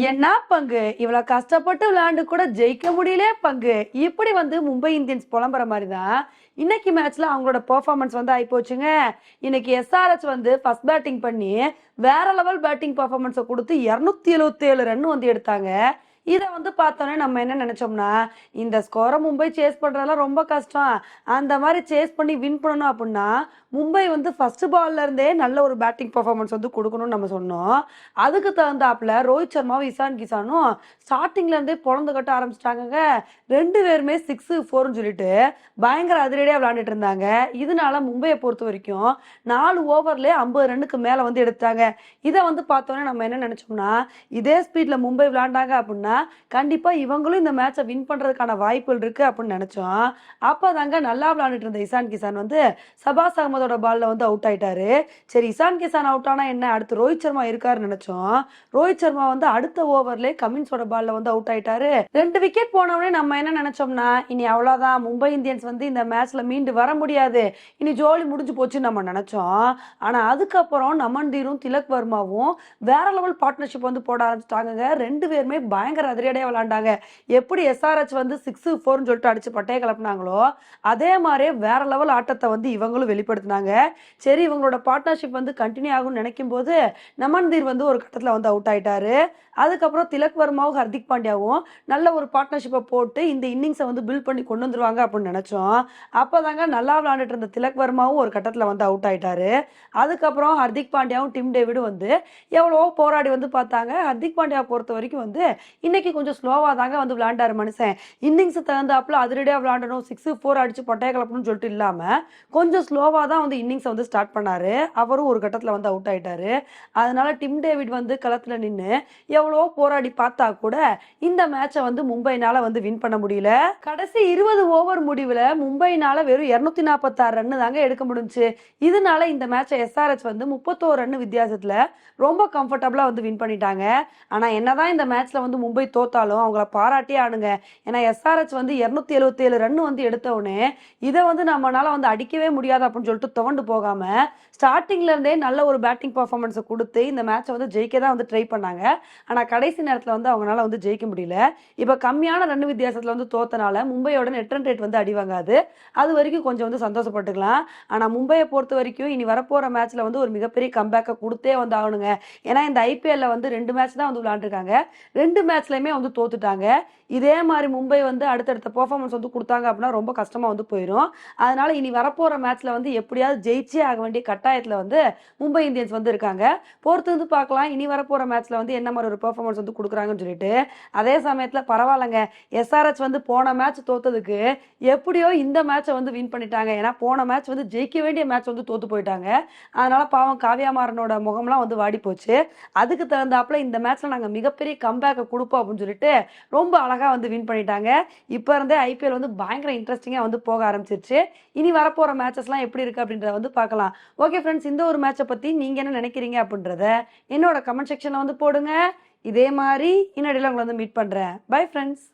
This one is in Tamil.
என்ன பங்கு? இவ்வளவு கஷ்டப்பட்டு விளையாண்டு கூட ஜெயிக்க முடியல பங்கு. இப்படி வந்து மும்பை இந்தியன்ஸ் புலம்புற மாதிரி தான் இன்னைக்கு மேட்ச்ல அவங்களோட பெர்ஃபார்மன்ஸ் வந்து ஆயிப்போச்சுங்க. இன்னைக்கு எஸ்ஆர்எச் வந்து ஃபர்ஸ்ட் பேட்டிங் பண்ணி வேற லெவல் பேட்டிங் பெர்ஃபார்மன்ஸை கொடுத்து இரநூத்தி எழுபத்தி ஏழு ரன் வந்து எடுத்தாங்க. இதை வந்து பார்த்தோன்னே நம்ம என்ன நினைச்சோம்னா இந்த ஸ்கோரை மும்பை சேஸ் பண்றதெல்லாம் ரொம்ப கஷ்டம். அந்த மாதிரி சேஸ் பண்ணி வின் பண்ணணும் அப்படின்னா மும்பை வந்து ஃபர்ஸ்ட் பால்ல இருந்தே நல்ல ஒரு பேட்டிங் பர்ஃபார்மன்ஸ் வந்து கொடுக்கணும்னு நம்ம சொன்னோம். அதுக்கு தகுந்தாப்புல ரோஹித் சர்மாவும் இசான் கிசானும் ஸ்டார்டிங்ல இருந்தே கட்ட ஆரம்பிச்சிட்டாங்கங்க. ரெண்டு பேருமே சிக்ஸ் ஃபோர்னு சொல்லிட்டு பயங்கர அதிரடியாக விளையாண்டுட்டு இருந்தாங்க. இதனால மும்பையை பொறுத்த வரைக்கும் நாலு ஓவர்லேயே ஐம்பது ரன்னுக்கு மேலே வந்து எடுத்தாங்க இதை வந்து பார்த்தோன்னே நம்ம என்ன நினைச்சோம்னா இதே ஸ்பீட்ல மும்பை விளையாண்டாங்க அப்படின்னா கண்டிப்பா இவங்களும் இந்த மேட்சை வின் பண்றதுக்கான வாய்ப்புகள் இருக்கு அப்படின்னு நினைச்சோம். அப்பதாங்க நல்லா விளாண்டுட்டு இருந்த இசான் கிசான் வந்து சபாஸ் அகமதோட பால்ல வந்து அவுட் ஆயிட்டாரு. சரி இசான் கிசான் அவுட் ஆனா என்ன? அடுத்து ரோஹித் சர்மா இருக்காருன்னு நினைச்சோம். ரோஹித் சர்மா வந்து அடுத்த ஓவர்ல கமின்ஸோட பால்ல வந்து அவுட் ஆயிட்டாரு. ரெண்டு விக்கெட் போனவனே நம்ம என்ன நினைச்சோம்னா இனி அவ்வளவுதான். மும்பை இந்தியன்ஸ் வந்து இந்த மேட்ச்ல மீண்டு வர முடியாது. இனி ஜோலி முடிஞ்சு போச்சுன்னு நம்ம நினச்சோம். ஆனா அதுக்கப்புறம் நமன்தீரும் திலக் வர்மாவும் வேற லெவல் பார்ட்னர்ஷிப் வந்து போட ஆரம்பிச்சிட்டாங்க ரெண்டு பேருமே பயங்கர அதிரடியாக விளையாண்டாங்க எப்படி எஸ்ஆர்ஹெச் வந்து சிக்ஸ் ஃபோர்னு சொல்லிட்டு அடிச்சு பட்டையை கிளப்புனாங்களோ அதே மாதிரியே வேற லெவல் ஆட்டத்தை வந்து இவங்களும் வெளிப்படுத்தினாங்க. சரி இவங்களோட பார்ட்னர்ஷிப் வந்து கண்டினியூ ஆகும்னு நினைக்கும் போது நமன்தீர் வந்து ஒரு கட்டத்தில் வந்து அவுட் ஆயிட்டாரு. அதுக்கப்புறம் திலக் வர்மாவும் ஹர்திக் பாண்டியாவும் நல்ல ஒரு பார்ட்னர்ஷிப்பை போட்டு இந்த இன்னிங்ஸை வந்து பில்ட் பண்ணி கொண்டு வந்துருவாங்க அப்படின்னு நினைச்சோம். அப்போதாங்க நல்லா விளாண்டுட்டு இருந்த திலக் வர்மாவும் ஒரு கட்டத்தில் வந்து அவுட் ஆயிட்டாரு. அதுக்கப்புறம் ஹர்திக் பாண்டியாவும் டிம் டேவிடும் வந்து எவ்வளவோ போராடி வந்து பார்த்தாங்க. ஹர்திக் பாண்டியா பொறுத்த வரைக்கும் வந்து இன்னைக்கு கொஞ்சம் ஸ்லோவாக தாங்க வந்து விளாண்டாரு மனுஷன். இன்னிங்ஸ் தகுந்தாப்புல அதிரடியாக விளாண்டனும் சிக்ஸ் ஃபோர் அடிச்சு பட்டைய கலப்பணும்னு சொல்லிட்டு இல்லாமல் கொஞ்சம் ஸ்லோவாக தான் வந்து இன்னிங்ஸை வந்து ஸ்டார்ட் பண்ணாரு. அவரும் ஒரு கட்டத்தில் வந்து அவுட் ஆயிட்டாரு. அதனால டிம் டேவிட் வந்து களத்தில் நின்று எவ்வளவோ போராடி பார்த்தா கூட இந்த மேட்சை வந்து மும்பைனால வந்து வின் பண்ண முடியல. கடைசி இருபது ஓவர் முடிவில் மும்பைனால வெறும் இரநூத்தி நாற்பத்தாறு ரன் தாங்க எடுக்க முடிஞ்சு இதனால இந்த மேட்சை எஸ்ஆர்எச் வந்து முப்பத்தோரு ரன் வித்தியாசத்தில் ரொம்ப கம்ஃபர்டபுளாக வந்து வின் பண்ணிட்டாங்க. ஆனால் என்னதான் இந்த மேட்ச்ல வந்து மும்பை தோத்தாலும் அவங்கள பாராட்டியே ஆணுங்க ஏன்னா எஸ்ஆர்ஹெச் வந்து இரநூத்தி எழுபத்தேழு ரன் வந்து எடுத்த உடனே இதை வந்து நம்மளால வந்து அடிக்கவே முடியாது அப்படின்னு சொல்லிட்டு துவண்டு போகாம ஸ்டார்டிங்ல இருந்தே நல்ல ஒரு பேட்டிங் பர்ஃபார்மன்ஸை கொடுத்து இந்த மேட்சை வந்து ஜெயிக்க தான் வந்து ட்ரை பண்ணாங்க. ஆனால் கடைசி நேரத்தில் வந்து அவங்களால வந்து ஜெயிக்க முடியல. இப்போ கம்மியான ரன் வித்தியாசத்தில் வந்து தோத்தனால மும்பையோட நெட் ரன் ரேட் வந்து அடி வாங்காது. அது வரைக்கும் கொஞ்சம் வந்து சந்தோஷப்பட்டுக்கலாம். ஆனால் மும்பையை பொறுத்த வரைக்கும் இனி வரப்போகிற மேட்ச்சில் வந்து ஒரு மிகப்பெரிய கம்பேக்கை கொடுத்தே வந்து ஆகணுங்க. ஏன்னா இந்த ஐபிஎல்ல வந்து ரெண்டு மேட்ச் தான் வந்து விளையாண்டுருக்காங்க. ரெண்டு மேட்ச்லையுமே வந்து தோத்துட்டாங்க. இதே மாதிரி மும்பை வந்து அடுத்தடுத்த பர்ஃபார்மன்ஸ் வந்து கொடுத்தாங்க அப்படின்னா ரொம்ப கஷ்டமாக வந்து போயிடும் அதனால இனி வரப்போகிற மேட்ச்சில் வந்து எப்படியாவது ஜெயிச்சே ஆக வேண்டிய கட்டாயத்தில் வந்து மும்பை இந்தியன்ஸ் வந்து இருக்காங்க. பொறுத்து வந்து பார்க்கலாம். இனி வரப்போகிற மேட்ச்சில் வந்து என்ன மாதிரி ஒரு பெர்ஃபார்மன்ஸ் வந்து கொடுக்குறாங்கன்னு சொல்லிட்டு. அதே சமயத்தில் பரவாயில்லைங்க. எஸ்ஆர்எச் வந்து போன மேட்ச் தோத்ததுக்கு எப்படியோ இந்த மேட்சை வந்து வின் பண்ணிட்டாங்க. ஏன்னா போன மேட்ச் வந்து ஜெயிக்க வேண்டிய மேட்ச் வந்து தோத்து போயிட்டாங்க. அதனால பாவம் காவியா மாறனோட முகம்லாம் வந்து வாடி போச்சு அதுக்கு தகுந்தாப்புல இந்த மேட்ச்ல நாங்கள் மிகப்பெரிய கம்பேக்கை கொடுப்போம் அப்படின்னு சொல்லிட்டு ரொம்ப அழகா வந்து வின் பண்ணிட்டாங்க. இப்போ இருந்தே ஐபிஎல் வந்து பயங்கர இன்ட்ரெஸ்டிங்காக வந்து போக ஆரம்பிச்சிருச்சு. இனி வரப்போகிற மேட்சஸ்லாம் எப்படி இருக்கு அப்படின்றத வந்து பார்க்கலாம். ஓகே ஃப்ரெண்ட்ஸ் இந்த ஒரு மேட்சை பற்றி நீங்கள் என்ன நினைக்கிறீங்க அப்படின்றத என்னோட கமெண்ட் செக்ஷனில் வந்து போடுங்க. இதே மாதிரி இன்னடியில் உங்களை வந்து மீட் பண்ணுறேன் பை ஃப்ரெண்ட்ஸ்